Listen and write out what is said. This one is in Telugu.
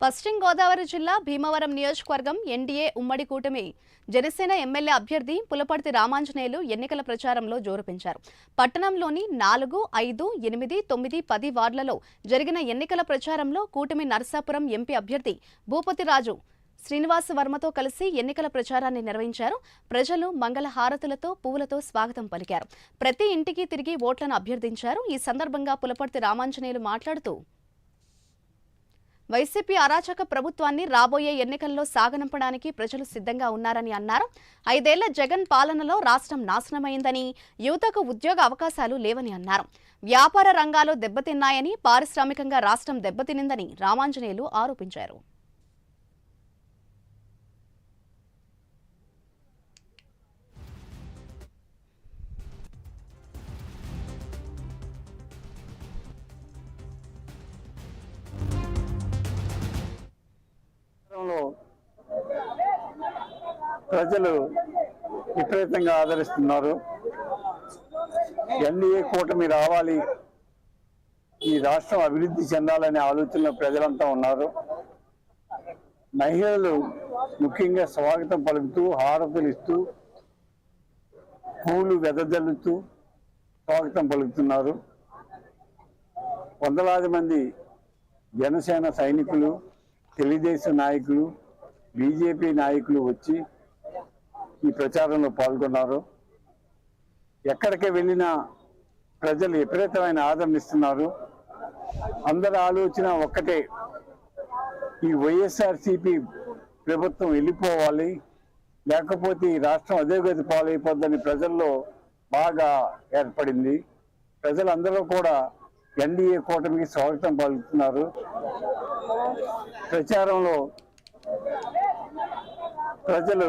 పశ్చిమ గోదావరి జిల్లా భీమవరం నియోజకవర్గం ఎన్డీఏ ఉమ్మడి కూటమి జనసేన ఎమ్మెల్యే అభ్యర్థి పులపర్తి రామాంజనేయులు ఎన్నికల ప్రచారంలో జోరుపించారు పట్టణంలోని నాలుగు ఐదు ఎనిమిది తొమ్మిది పది వార్డులలో జరిగిన ఎన్నికల ప్రచారంలో కూటమి నరసాపురం ఎంపీ అభ్యర్థి భూపతి రాజు శ్రీనివాస వర్మతో కలిసి ఎన్నికల ప్రచారాన్ని నిర్వహించారు. ప్రజలు మంగళ హారతులతో పువ్వులతో స్వాగతం పలికారు. ప్రతి ఇంటికి తిరిగి ఓట్లను అభ్యర్థించారు. ఈ సందర్భంగా పులపర్తి రామాంజనేయులు మాట్లాడుతూ వైసీపీ అరాచక ప్రభుత్వాన్ని రాబోయే ఎన్నికల్లో సాగనంపడానికి ప్రజలు సిద్ధంగా ఉన్నారని అన్నారు. ఐదేళ్ళ జగన్ పాలనలో రాష్ట్రం నాశనమైందని యువతకు ఉద్యోగ అవకాశాలు లేవని అన్నారు. వ్యాపార రంగాలు దెబ్బతిన్నాయని పారిశ్రామికంగా రాష్ట్రం దెబ్బతినిందని రామాంజనేయులు ఆరోపించారు. ప్రజలు విపరీతంగా ఆదరిస్తున్నారు. ఎన్డీఏ కూటమి రావాలి. ఈ రాష్ట్రం అభివృద్ధి చెందాలనే ఆలోచనలో ప్రజలంతా ఉన్నారు. మహిళలు ముఖ్యంగా స్వాగతం పలుకుతూ హారతులు ఇస్తూ పూలు వెదజల్లుతూ స్వాగతం పలుకుతున్నారు. వందలాది మంది జనసేన సైనికులు తెలుగుదేశం నాయకులు బీజేపీ నాయకులు వచ్చి ఈ ప్రచారంలో పాల్గొన్నారు. ఎక్కడికి వెళ్ళినా ప్రజలు విపరీతమైన ఆదరణ ఇస్తున్నారు. అందరి ఆలోచన ఒక్కటే ఈ వైఎస్ఆర్సిపి ప్రభుత్వం వెళ్ళిపోవాలి. లేకపోతే ఈ రాష్ట్రం అధోగతి పాలైపోద్దని ప్రజల్లో బాగా ఏర్పడింది. ప్రజలందరూ కూడా ఎన్డీఏ కూటమికి స్వాగతం పలుకుతున్నారు. ప్రచారంలో ప్రజలు